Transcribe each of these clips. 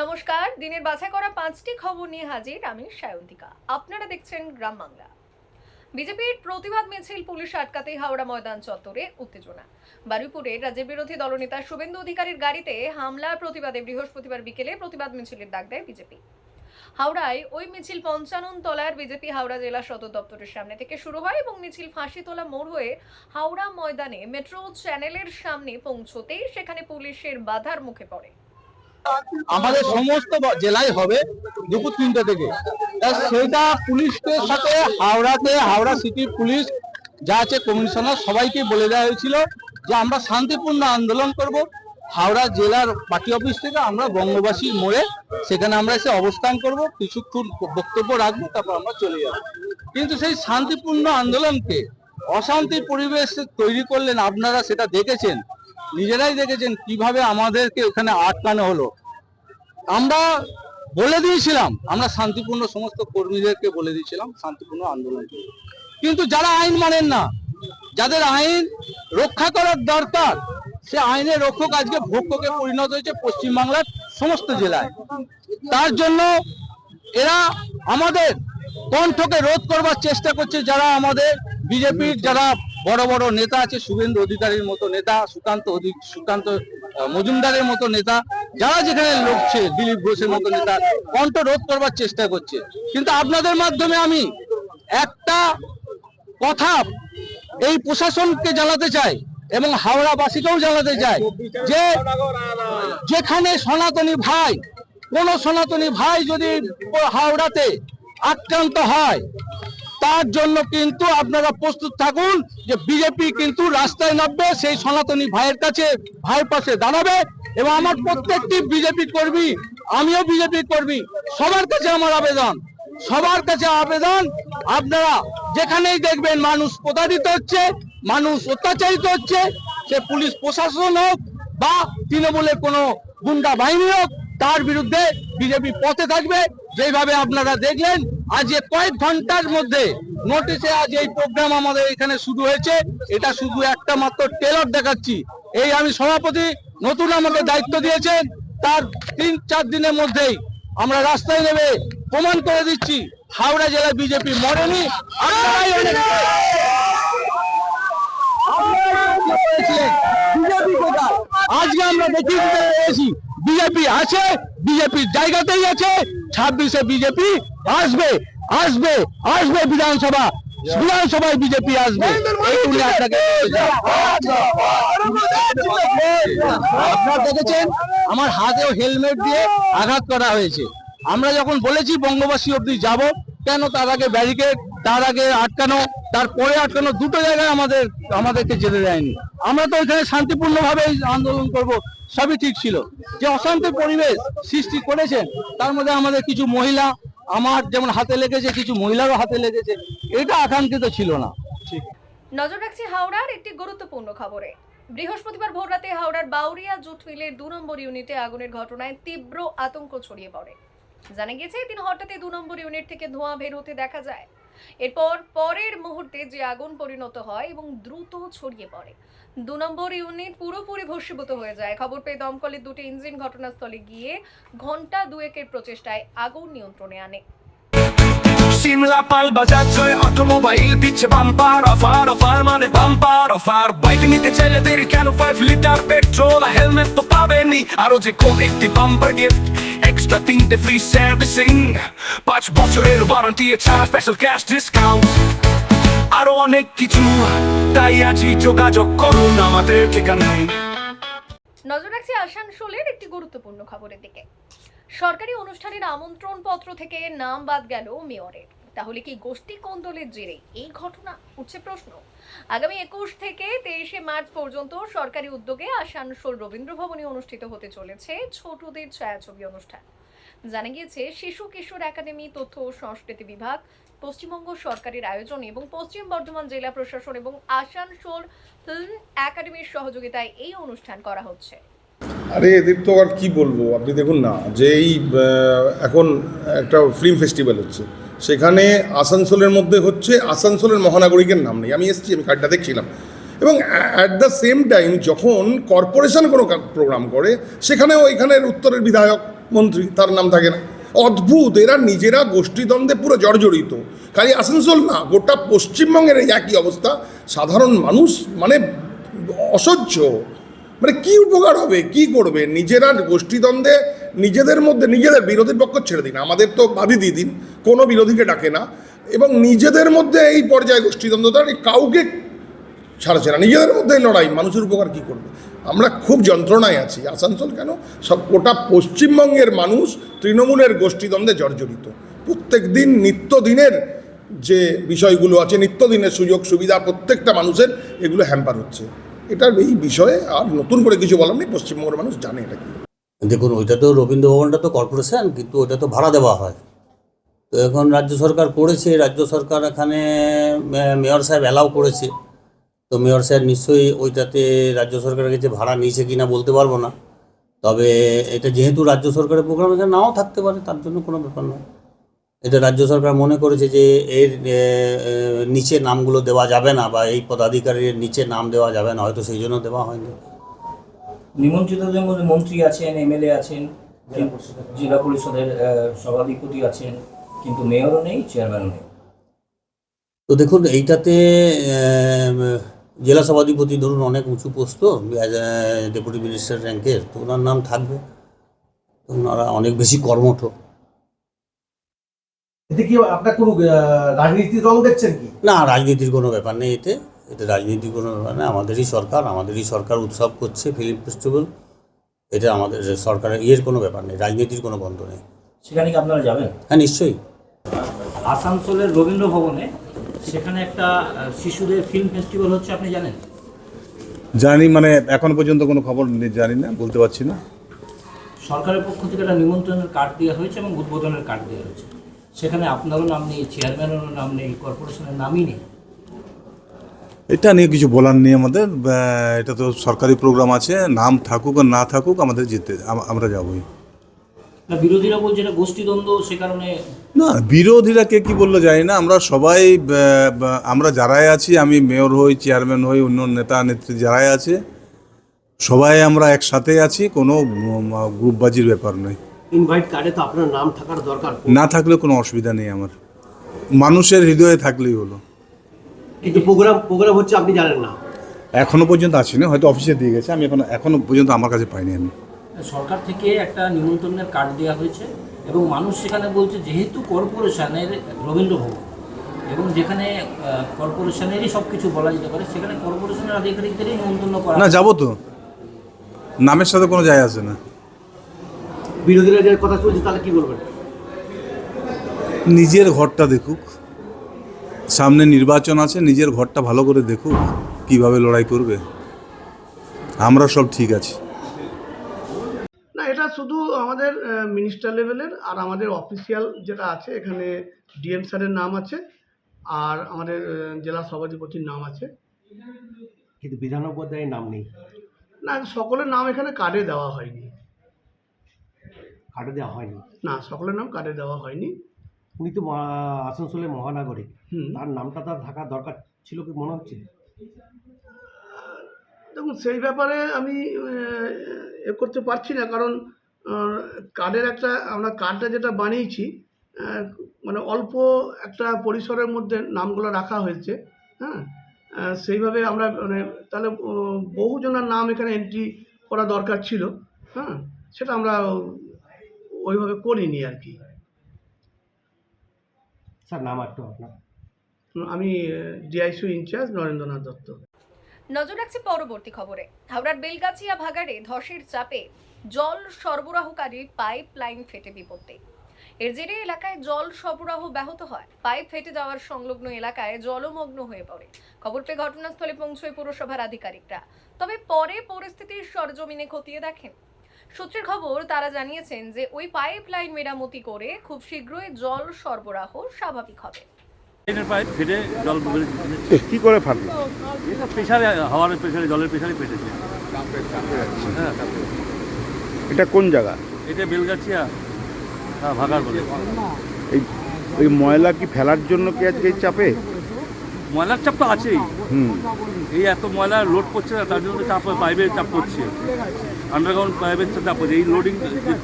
নমস্কার, দিনের বাছাই করা পাঁচটি খবর নিয়ে হাজির আমি সায়ন্তিকা। আপনারা দেখছেন গ্রাম বাংলা। বিজেপির প্রতিবাদ মিছিল পুলিশ আটকাতে হাওড়া ময়দান চত্বরে উত্তেজনা। বারুইপুরে রাজ্যের বিরোধী দলনেতা শুভেন্দু অধিকারীর গাড়িতে হামলার প্রতিবাদে বৃহস্পতিবার বিকেলে প্রতিবাদ মিছিলের ডাক দেয় বিজেপি। হাওড়ায় ওই মিছিল পঞ্চানন তলার বিজেপি হাওড়া জেলা সদর দপ্তরের সামনে থেকে শুরু হয় এবং মিছিল ফাঁসিতলা মোড় হয়ে হাওড়া ময়দানে মেট্রো চ্যানেলের সামনে পৌঁছতেই সেখানে পুলিশের বাধার মুখে পড়ে। আমাদের সমস্ত জেলায় হবে দুপুর তিনটে থেকে। সেটা পুলিশকে সাথে, হাওড়াতে, হাওড়া সিটি পুলিশ, যা আছে কমিশনার সবাইকে বলে দেওয়া হয়েছিল যে আমরা শান্তিপূর্ণ আন্দোলন করব। হাওড়া জেলার পার্টি অফিস থেকে আমরা বঙ্গবাসীর মোড়ে সেখানে আমরা এসে অবস্থান করব, কিছুক্ষণ বক্তব্য রাখব, তারপর আমরা চলে যাব। কিন্তু সেই শান্তিপূর্ণ আন্দোলনকে অশান্তির পরিবেশ তৈরি করলেন আপনারা সেটা দেখেছেন। নিজেরাই দেখেছেন কীভাবে আমাদেরকে ওখানে আটকানো হলো। আমরা বলে দিয়েছিলাম, আমরা শান্তিপূর্ণ সমস্ত কর্মীদেরকে বলে দিয়েছিলাম শান্তিপূর্ণ আন্দোলন কিন্তু যারা আইন মানেন না, যাদের আইন রক্ষা করার দরকার, সে আইনের রক্ষক আজকে ভক্ষকে পরিণত হয়েছে পশ্চিমবাংলার সমস্ত জেলায়। তার জন্য এরা আমাদের কণ্ঠকে রোধ করবার চেষ্টা করছে, যারা আমাদের বিজেপির যারা বড় বড় নেতা আছে, শুভেন্দু অধিকারীর মতো নেতা, সুকান্ত অধি- সুকান্ত মজুমদারের মতো নেতা, যারা যেখানে লড়ছে, দিলীপ ঘোষের মতো নেতা কণ্ঠ রোধ করবার চেষ্টা করছে। কিন্তু আপনাদের মাধ্যমে আমি একটা কথা এই প্রশাসনকে জানাতে চাই এবং হাওড়াবাসীকেও জানাতে চাই যে যেখানে সনাতনী ভাই, কোন সনাতনী ভাই যদি হাওড়াতে আক্রান্ত হয় তার জন্য কিন্তু আপনারা প্রস্তুত থাকুন যে বিজেপি কিন্তু রাস্তায় নামবে, সেই সনাতনী ভাইয়ের কাছে ভাইয়ের পাশে দাঁড়াবে এবং আমার প্রত্যেকটি বিজেপি কর্মী, আমিও বিজেপি কর্মী, সবার কাছে আমার আবেদন, সবার কাছে আবেদন। আপনারা যেখানেই দেখবেন মানুষ প্রতারিত হচ্ছে, মানুষ অত্যাচারিত হচ্ছে, সে পুলিশ প্রশাসন হোক বা তৃণমূলের কোনো গুন্ডা বাহিনী হোক, তার বিরুদ্ধে বিজেপি পথে থাকবে। যেভাবে আপনারা দেখলেন আজ কয়েক ঘণ্টার মধ্যে নোটিশে আজ এই প্রোগ্রাম আমাদের এখানে শুরু হয়েছে। এটা শুধু একটা মাত্র টেলর দেখাচ্ছি। এই আমি সভাপতি নতুন আমাকে দায়িত্ব দিয়েছেন। তার তিন চার দিনের মধ্যেই আমরা রাস্তায় নেবে প্রমাণ করে দিচ্ছি, হাওড়া জেলায় বিজেপি মরেনি। আজকে আমরা দেখিয়ে বিজেপি আছে, বিজেপির জায়গাতেই আছে। ছাব্বিশে বিজেপি আসবে আসবে আসবে বিধানসভা। বিধানসভায় বিজেপি আসবে। আপনারা দেখেছেন আমার হাতেও হেলমেট দিয়ে আঘাত করা হয়েছে। আমরা যখন বলেছি বঙ্গবাসী অব্দি যাব কেন তার আগে ব্যারিকেড তার আগে আটকানো তারপরে আটকানো দুটো জায়গায় আমাদের আমাদেরকে যেতে দেয়নি। আমরা তো এখানে শান্তিপূর্ণ ভাবে আন্দোলন করব। সবই ঠিক ছিল। যে অশান্তির পরিবেশ সৃষ্টি করেছেন তার মধ্যে আমাদের কিছু মহিলা আমার যেমন হাতে লেগেছে কিছু মহিলারও হাতে লেগেছে এটা আকাঙ্ক্ষিত ছিল না। ঠিক। নজর রাখছি হাওড়ার একটি গুরুত্বপূর্ণ খবরে। বৃহস্পতিবার ভোররাতে হাওড়ার বাউরিয়া জুট মিলের দু নম্বর ইউনিটে আগুনের ঘটনায় তীব্র আতঙ্ক ছড়িয়ে পড়ে। জানা গেছে এদিন হঠাৎই দু নম্বর ইউনিট থেকে ধোঁয়া বের হতে দেখা যায়। এরপর পরের মুহূর্তে যে আগুন পরিণত হয় এবং দ্রুত ছড়িয়ে পড়ে, দু নম্বর ইউনিট পুরোপুরি ভস্মীভূত হয়ে যায়। খবর পেয়ে দমকলের দুটি ইঞ্জিন ঘটনাস্থলে গিয়ে ঘণ্টা দুয়েকের প্রচেষ্টায় আগুন নিয়ন্ত্রণে আনে। আরও যে কোন একটি বাম্পার গিফট এক্সট্রা তিনটে ফ্রি সার্ভিসিং পাঁচ বছরের ওয়ারেন্টি এছাড়া স্পেশাল ক্যাশ ডিসকাউন্ট আরও অনেক কিছু তাই আজই যোগাযোগ করুন আমাদের ঠিকানায় নজর রাখছি আসানসোলের একটি গুরুত্বপূর্ণ খবরের দিকে। সরকারি অনুষ্ঠানের আমন্ত্রণ পত্র থেকে নাম বাদ গেল মেয়রের। তাহলে কি গোষ্ঠী কোন্দলের জেরে এই ঘটনা উঠছে প্রশ্ন। আগামী একুশ থেকে তেইশে মার্চ পর্যন্ত সরকারি উদ্যোগে আসানসোল রবীন্দ্র ভবনে অনুষ্ঠিত হতে চলেছে ছোটদের ছায়াছবি অনুষ্ঠান। জানা গিয়েছে, শিশু কিশোর একাডেমি, তথ্য ও সংস্কৃতি বিভাগ, পশ্চিমবঙ্গ সরকারের আয়োজন এবং পশ্চিম বর্ধমান জেলা প্রশাসন এবং আসানসোল ফিল্ম একাডেমির সহযোগিতায় এই অনুষ্ঠান করা হচ্ছে। আরে এদের তো আর কি বলব? আপনি দেখুন না যে এই এখন একটা ফিল্ম ফেস্টিভ্যাল হচ্ছে, সেখানে আসানসোলের মধ্যে হচ্ছে আসানসোলের মহানাগরিকের নাম নেই। আমি এসেছি, আমি কার্ডটা দেখছিলাম। এবং অ্যাট দ্য সেম টাইম যখন কর্পোরেশন কোনো প্রোগ্রাম করে, সেখানেও এখানের উত্তরের বিধায়ক, মন্ত্রী, তার নাম থাকে না। অদ্ভুত, এরা নিজেরা গোষ্ঠীদ্বন্দ্বে পুরো জর্জরিত। খালি আসানসোল না, গোটা পশ্চিমবঙ্গের এই একই অবস্থা। সাধারণ মানুষ মানে অসহ্য। মানে কি উপকার হবে? কি করবে? নিজেরা গোষ্ঠীদ্বন্দ্বে, নিজেদের মধ্যে, নিজেদের বিরোধীর পক্ষ ছেড়ে দিন। আমাদের তো বাদই দিয়ে দিন। কোনো বিরোধীকে ডাকে না। এবং নিজেদের মধ্যে এই পর্যায়ে গোষ্ঠীদ্বন্দ্বতা কাউকে ছাড়ছে না। নিজেদের মধ্যে লড়াই, মানুষের উপকার কি করবে? আমরা খুব যন্ত্রণায় আছি। আসানসোল কেন? সব গোটা পশ্চিমবঙ্গের মানুষ তৃণমূলের গোষ্ঠীদ্বন্দ্বে জর্জরিত। প্রত্যেক দিন নিত্যদিনের যে বিষয়গুলো আছে, নিত্যদিনের সুযোগ সুবিধা প্রত্যেকটা মানুষের এগুলো হ্যাম্পার হচ্ছে। এটার এই বিষয়ে আর নতুন করে কিছু বলার নেই, পশ্চিমবঙ্গের মানুষ জানে এটা কি। দেখুন, ওইটা তো রবীন্দ্র ভবনটা তো কর্পোরেশন কিন্তু ওইটা তো ভাড়া দেওয়া হয়। তো এখন রাজ্য সরকার করেছে, রাজ্য সরকার এখানে মেয়র সাহেব অ্যালাউ করেছে। তো মেয়র সাহেব নিশ্চয়ই ওইটাতে রাজ্য সরকারের কাছে ভাড়া নিয়েছে কিনা বলতে পারব না। তবে এটা যেহেতু রাজ্য সরকারের প্রোগ্রাম এটা নাও থাকতে পারে, তার জন্য কোনো ব্যাপার নয়। এটা রাজ্য সরকার মনে করেছে যে এর নিচে নামগুলো দেওয়া যাবে না বা এই পদাধিকারীর নিচে নাম দেওয়া যাবে না হয়তো সেই জন্য দেওয়া হয়নি। নিমন্ত্রিতদের মধ্যে মন্ত্রী আছেন এমএলএ আছেন জেলা পরিষদের। সভাধিপতি আছেন কিন্তু মেয়রও নেই চেয়ারম্যানও নেই। তো দেখুন এইটাতে জেলা সভাধিপতি ধরুন অনেক উঁচু পোস্ত ডেপুটি মিনিস্টার র্যাঙ্কের তো ওনার নাম থাকবে। ওনারা অনেক বেশি কর্মঠ। এতে কি আপনার কোনো আহ, রাজনীতির রং দেখছেন কি? না রাজনীতির কোনো ব্যাপার নেই এতে। এতে রাজনীতির কোনো ব্যাপার নেই আমাদেরই সরকার আমাদেরই সরকার উৎসব করছে ফিল্ম ফেস্টিভ্যাল। এটা আমাদের সরকারের ইয়ের কোনো ব্যাপার নেই রাজনীতির কোনো বন্ধ নেই। সেখানে কি আপনারা যাবেন? হ্যাঁ নিশ্চয়ই। আসানসোলের রবীন্দ্র ভবনে সেখানে একটা শিশুদের ফিল্ম ফেস্টিভ্যাল হচ্ছে আপনি জানেন? জানি মানে এখন পর্যন্ত কোনো খবর জানি না বলতে পারছি না। সরকারের পক্ষ থেকে একটা নিমন্ত্রণের কার্ড দেওয়া হয়েছে এবং উদ্বোধনের কার্ড দেওয়া হয়েছে। সেখানে আপনারও নাম নেই চেয়ারম্যানেরও নাম নেই কর্পোরেশনের নামই নেই। এটা নিয়ে কিছু বলার নেই আমাদের। এটা তো সরকারি প্রোগ্রাম আছে নাম থাকুক আর না থাকুক আমাদের যেতে আমরা যাবই। না বিরোধীরা বলছে এটা গোষ্ঠীদ্বন্দ্ব সে কারণে না বিরোধীরা কে কি বলল জানি না। আমরা সবাই আমরা যারাই আছি আমি মেয়র হই চেয়ারম্যান হই অন্য নেতা নেত্রী যারাই আছে সবাই আমরা একসাথে আছি কোনো গ্রুপবাজির ব্যাপার নয়। ইনভাইট কার্ডে তো আপনার নাম থাকার দরকার। না থাকলে কোনো অসুবিধা নেই আমার। মানুষের হৃদয়ে থাকলেই হলো। কিন্তু প্রোগ্রাম প্রোগ্রাম হচ্ছে আপনি জানেন না। এখনও পর্যন্ত আসিনি হয়তো অফিসে দিয়ে গেছে আমি এখন এখনও পর্যন্ত আমার কাছে পাইনি আমি। সরকার থেকে একটা নিমন্ত্রণের কার্ড দেওয়া হয়েছে এবং মানুষ সেখানে বলছে যেহেতু কর্পোরেশনের রবীন্দ্র ভবন এবং যেখানে কর্পোরেশনেরই সব কিছু বলা যেতে পারে সেখানে কর্পোরেশনের আধিকারিকদেরই নিমন্ত্রণ করা না যাব তো। নামের সাথে কোনো যায় আসে না। বিরোধীরা যে কথা চলছে তাহলে কি বলবেন? নিজের ঘরটা দেখুক। সামনে নির্বাচন আছে নিজের ঘরটা ভালো করে দেখুক কীভাবে লড়াই করবে। আমরা সব ঠিক আছি। না এটা শুধু আমাদের মিনিস্টার লেভেলের আর আমাদের অফিসিয়াল যেটা আছে এখানে ডিএম স্যারের নাম আছে আর আমাদের জেলা সভাধিপতির নাম আছে। কিন্তু বিধান উপাধ্যায়ের নাম নেই। না সকলের নাম এখানে কার্ডে দেওয়া হয়নি। কার্ডে দেওয়া হয়নি। না সকলের নাম কার্ডে দেওয়া হয়নি। উনি তো মহা- আসানসোলের মহানাগরিক হুম। তার নামটা তার থাকা দরকার ছিল কি মনে হচ্ছে? দেখুন সেই ব্যাপারে আমি আহ, এ করতে পারছি না কারণ আহ, কার্ডের একটা আমরা কার্ডটা যেটা বানিয়েছি আহ, মানে অল্প একটা পরিসরের মধ্যে নামগুলো রাখা হয়েছে হ্যাঁ? আহ, সেইভাবে আমরা মানে তাহলে বহুজনের নাম এখানে এন্ট্রি করা দরকার ছিল হ্যাঁ? সেটা আমরা ওইভাবে করিনি আর কি। স্যার নাম একটু আপনার। আমি ডিআইসি ইনচার্জ নরেন্দ্রনাথ দত্ত। নজর রাখছি পরবর্তী খবরে। হাওড়ার বেলগাছিয়া ভাগাড়ে ধসের চাপে জল সরবরাহকারী পাইপ লাইন ফেটে বিপত্তি। এর জেরে এলাকায় জল সরবরাহ ব্যাহত হয়। পাইপ ফেটে যাওয়ার সংলগ্ন এলাকায় জলমগ্ন হয়ে পড়ে। খবর পেয়ে ঘটনাস্থলে পৌঁছয় পুরসভার আধিকারিকরা। তবে পরে পরিস্থিতির সরজমিনে খতিয়ে দেখেন। সূত্রের খবর তারা জানিয়েছেন যে ওই পাইপ লাইন মেরামতি করে খুব শীঘ্রই জল সরবরাহ স্বাভাবিক হবে। লাইনের পাইপ ফেটে জল কি করে ফাটলো? এটা প্রেশারে হাওয়ার প্রেশারে জলের প্রেশারে ফেটেছে। হ্যাঁ। এটা কোন জায়গা? এটা বেলগাছিয়া হ্যাঁ ভাগার বলে। এই ওই ময়লা কি ফেলার জন্য কি আজকে চাপে? ময়লার চাপ তো আছেই। এই এত ময়লা লোড করছে না তার জন্য চাপ পাইপের চাপ করছে। আন্ডারগ্রাউন্ড পাইপের চাপ হচ্ছে এই লোডিং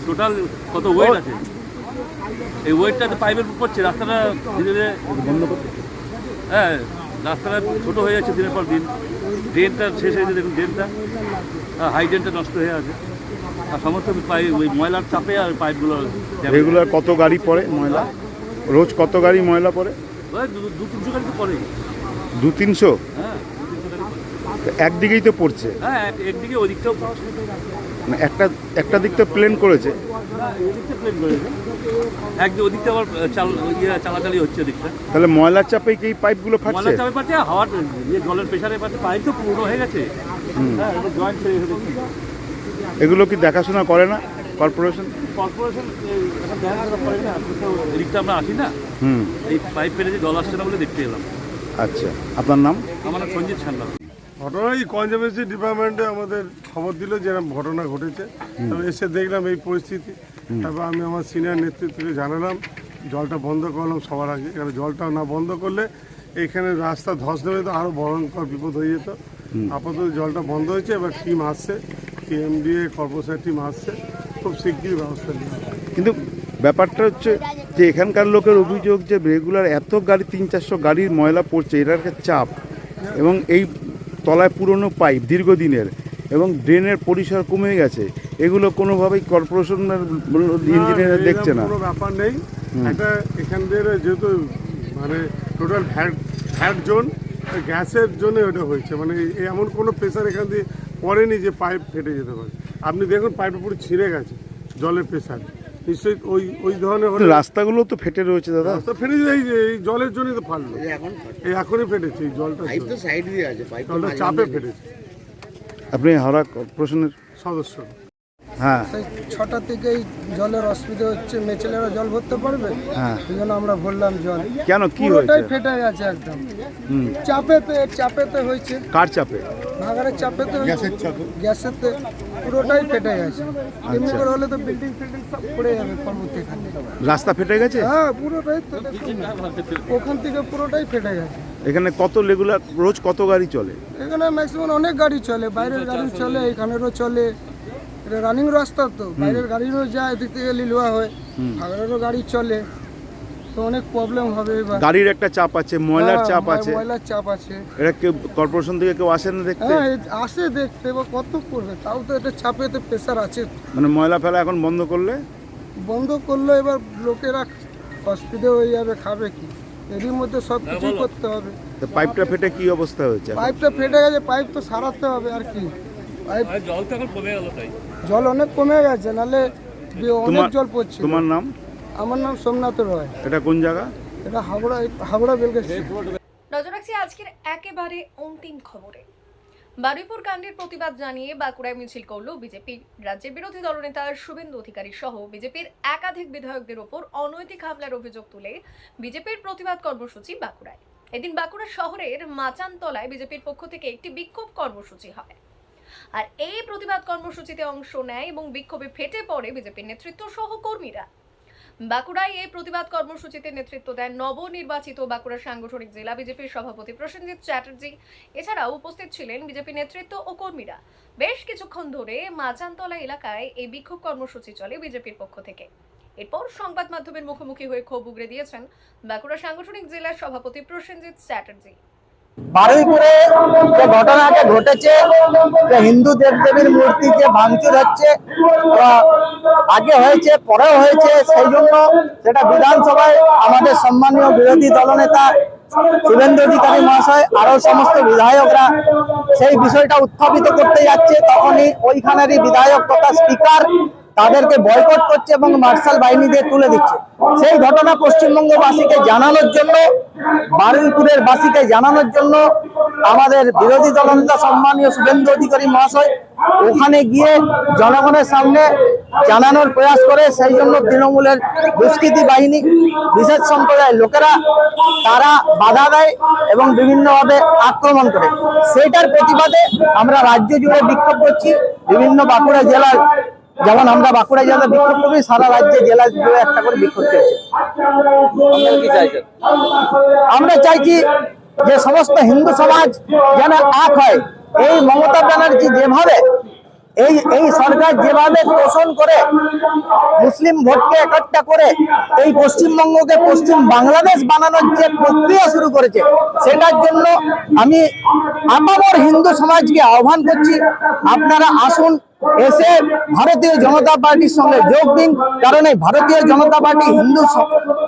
টোটাল কত ওয়েট আছে? এই ওয়েটটা পাইপের উপর পড়ছে রাস্তাটা ধীরে ধীরে হ্যাঁ রাস্তাটা ছোটো হয়ে যাচ্ছে দিনের পর দিন। ড্রেনটা শেষ হয়েছে দেখুন ড্রেনটা হাই ড্রেনটা নষ্ট হয়ে আছে। আর সমস্ত পাইপ ওই ময়লার চাপে আর পাইপগুলো রেগুলার কত গাড়ি পড়ে ময়লা? রোজ কত গাড়ি ময়লা পড়ে? ওই দু- দু তিনশো গাড়ি তো পড়েই। দু তিনশো হ্যাঁ একদিকেই তো পড়ছে। হ্যাঁ একদিকে ওদিকটাও মানে একটা একটা দিক তো প্লেন করেছে। করেছে। একদিকে ওদিকটা আবার চাল ইয়ে চালাচালি হচ্ছে ওদিকটা। তাহলে ময়লার চাপে কি পাইপগুলো ফাটছে? ময়লার চাপে পাচ্ছে হাওয়ার ইয়ে জলের প্রেশারে পাচ্ছে পাইপ তো পুরো হয়ে গেছে। হ্যাঁ জয়েন্ট ছেড়ে এগুলো কি দেখাশোনা করে না? কর্পোরেশন কর্পোরেশন এখন দেখা করা না। এদিকটা আমরা আসি না। এই পাইপ পেরে যে জল আসছে না বলে দেখতে এলাম। আচ্ছা আপনার নাম? আমার নাম সঞ্জিত ছান্না ঘটনা এই কনজারভেন্সি ডিপার্টমেন্টে আমাদের খবর দিল যে এরকম ঘটনা ঘটেছে। তবে এসে দেখলাম এই পরিস্থিতি। তারপর আমি আমার সিনিয়র নেতৃত্বকে জানালাম জলটা বন্ধ করলাম সবার আগে। কারণ জলটা না বন্ধ করলে এখানে রাস্তা ধস নেবে তো আরও ভয়ঙ্কর বিপদ হয়ে যেত। আপাতত জলটা বন্ধ হয়েছে এবার টিম আসছে টিএমডিএ কর্পোরেশনের টিম আসছে। খুব শিগগিরই ব্যবস্থা নেওয়া কিন্তু ব্যাপারটা হচ্ছে যে এখানকার লোকের অভিযোগ যে রেগুলার এত গাড়ি তিন চারশো গাড়ির ময়লা পড়ছে এটার একটা চাপ এবং এই তলায় পুরনো পাইপ দীর্ঘদিনের এবং ড্রেনের পরিসর কমে গেছে এগুলো কোনোভাবেই কর্পোরেশনের ইঞ্জিনিয়ার দেখছে না। কোনো ব্যাপার নেই। একটা এখান যেহেতু মানে টোটাল ফ্যাট জোন গ্যাসের জন্য ওটা হয়েছে। মানে এমন কোনো প্রেশার এখান দিয়ে পড়েনি যে পাইপ ফেটে যেতে পারে। আপনি দেখুন পাইপটা পুরো ছিঁড়ে গেছে জলের প্রেশার নিশ্চয়ই ওই ওই ধরনের হলে রাস্তাগুলো তো ফেটে রয়েছে দাদা। রাস্তা ফেটে যায় এই যে এই জলের জন্যই তো ফাটলো। এই এখনই ফেটেছে এই জলটা জলটা চাপে ফেটেছে। আপনি হাওড়া কর্পোরেশনের সদস্য। হ্যাঁ। সেই ছটা থেকেই জলের অসুবিধা হচ্ছে মেছেলেরা জল ভরতে পারবে? হ্যাঁ। এই জন্য আমরা ভরলাম জল। কেন কি হয়েছে? ফেটে গেছে একদম। হুম। চাপেতে চাপেতে হয়েছে। কার চাপে? ভাগাড়ের চাপেতে গ্যাসের চাপে। গ্যাসেতে। পুরোটাই ফেটে গেছে। এমনি করে হলে তো বিল্ডিং ফিল্ডিং সব পড়ে যাবে রাস্তা ফেটে গেছে? হ্যাঁ পুরোটাই তো দেখুন না। ওখান থেকে পুরোটাই ফেটে গেছে। এখানে কত রেগুলার রোজ কত গাড়ি চলে? এখানে ম্যাক্সিমাম অনেক গাড়ি চলে বাইরের গাড়ি চলে এখানেরও চলে। এটা রানিং রাস্তা তো বাইরের গাড়িরও যায় এদিক থেকে লিলুয়া হয়। ভাগাড়েরও গাড়ি চলে। তো অনেক প্রবলেম হবে এবার। গাড়ির একটা চাপ আছে ময়লার হ্যাঁ, চাপ আছে। ময়লার চাপ আছে। এটা কেউ কর্পোরেশন থেকে কেউ আসে না দেখতে? হ্যাঁ আসে দেখতে এবার কত করবে? তাও তো এটা চাপেতে প্রেশার আছে। মানে ময়লা ফেলা এখন বন্ধ করলে? বন্ধ করলে এবার লোকেরা অসুবিধা হয়ে যাবে খাবে কি? এরই মধ্যে সব কিছুই করতে হবে। তো পাইপটা ফেটে কি অবস্থা হয়েছে পাইপটা ফেটে গেছে পাইপ তো সারাতে হবে আর কি। পাইপ জল তো এখন কমে গেল তাই। জল অনেক কমে গেছে নাহলে বি- অনেক জল পড়ছে। তোমার নাম? আমার নাম সোমনাথ রয়। এটা কোন জায়গা? এটা হাওড়া হাওড়া বেলগাছি। নজর রাখছি আজকের একেবারে অন্তিম খবরে। বারুইপুর কাণ্ডের প্রতিবাদ জানিয়ে বাঁকুড়ায় মিছিল করল বিজেপি। রাজ্যের বিরোধী দলনেতা শুভেন্দু অধিকারী সহ বিজেপির একাধিক বিধায়কদের ওপর অনৈতিক হামলার অভিযোগ তুলে বিজেপির প্রতিবাদ কর্মসূচি বাঁকুড়ায়। এদিন বাঁকুড়া শহরের মাচানতলায় বিজেপির পক্ষ থেকে একটি বিক্ষোভ কর্মসূচি হয়। আর এই প্রতিবাদ কর্মসূচিতে অংশ নেয় এবং বিক্ষোভে ফেটে পড়ে বিজেপির নেতৃত্ব সহ কর্মীরা বাঁকুড়ায় এই প্রতিবাদ কর্মসূচিতে নেতৃত্ব দেন নবনির্বাচিত বাঁকুড়া সাংগঠনিক জেলা বিজেপির সভাপতি প্রসেনজিৎ চ্যাটার্জি। এছাড়াও উপস্থিত ছিলেন বিজেপি নেতৃত্ব ও কর্মীরা। বেশ কিছুক্ষণ ধরে মাচানতলা এলাকায় এই বিক্ষোভ কর্মসূচি চলে বিজেপির পক্ষ থেকে। এরপর সংবাদ মাধ্যমের মুখোমুখি হয়ে ক্ষোভ উগরে দিয়েছেন বাঁকুড়া সাংগঠনিক জেলার সভাপতি প্রসেনজিৎ চ্যাটার্জি। বারুইপুরে যে ঘটনাটা ঘটেছে, যে হিন্দু দেবদেবীর মূর্তি যে ভাঙচুর হচ্ছে আগে হয়েছে, পরেও হয়েছে, সেই জন্য সেটা বিধানসভায় আমাদের সম্মানীয় বিরোধী দলনেতা শুভেন্দু অধিকারী মহাশয় আরও সমস্ত বিধায়করা সেই বিষয়টা উত্থাপিত করতে যাচ্ছে। তখনই ওইখানেরই বিধায়ক তথা স্পিকার তাদেরকে বয়কট করছে এবং মার্শাল বাহিনীদের তুলে দিচ্ছে। সেই ঘটনা পশ্চিমবঙ্গবাসীকে জানানোর জন্য, বারুইপুরের বাসীকে জানানোর জন্য আমাদের বিরোধী দলনেতা সম্মানীয় শুভেন্দু অধিকারী মহাশয় ওখানে গিয়ে জনগণের সামনে জানানোর প্রয়াস করে। সেই জন্য তৃণমূলের দুষ্কৃতি বাহিনী, বিশেষ সম্প্রদায়ের লোকেরা, তারা বাধা দেয় এবং বিভিন্নভাবে আক্রমণ করে। সেইটার প্রতিবাদে আমরা রাজ্য জুড়ে বিক্ষোভ করছি। বিভিন্ন বাঁকুড়া জেলার যেমন আমরা বাঁকুড়া জেলায় বিক্ষোভ করি সারা রাজ্যে জেলা জুড়ে একটা করে বিক্ষোভ চলছে। আমরা চাইছি যে সমস্ত হিন্দু সমাজ যেন এক হয়। এই মমতা ব্যানার্জি যেভাবে এই এই সরকার যেভাবে শোষণ করে মুসলিম ভোটকে একট্টা করে এই পশ্চিমবঙ্গকে পশ্চিম বাংলাদেশ বানানোর যে প্রক্রিয়া শুরু করেছে সেটার জন্য আমি আপামর হিন্দু সমাজকে আহ্বান করছি আপনারা আসুন এসে ভারতীয় জনতা পার্টির সঙ্গে যোগ দিন, কারণ এই ভারতীয় জনতা পার্টি হিন্দু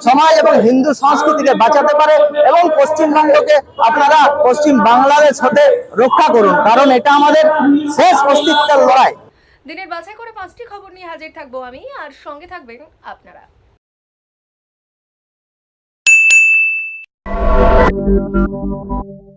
সমাজ এবং হিন্দু সংস্কৃতিকে বাঁচাতে পারে এবং পশ্চিমবঙ্গকে আপনারা পশ্চিম বাংলাদেশ হতে রক্ষা করুন, কারণ এটা আমাদের শেষ অস্তিত্বের লড়াই। দিনের বাছাই করে পাঁচটি খবর নিয়ে হাজির থাকব আমি, আর সঙ্গে থাকবেন আপনারা।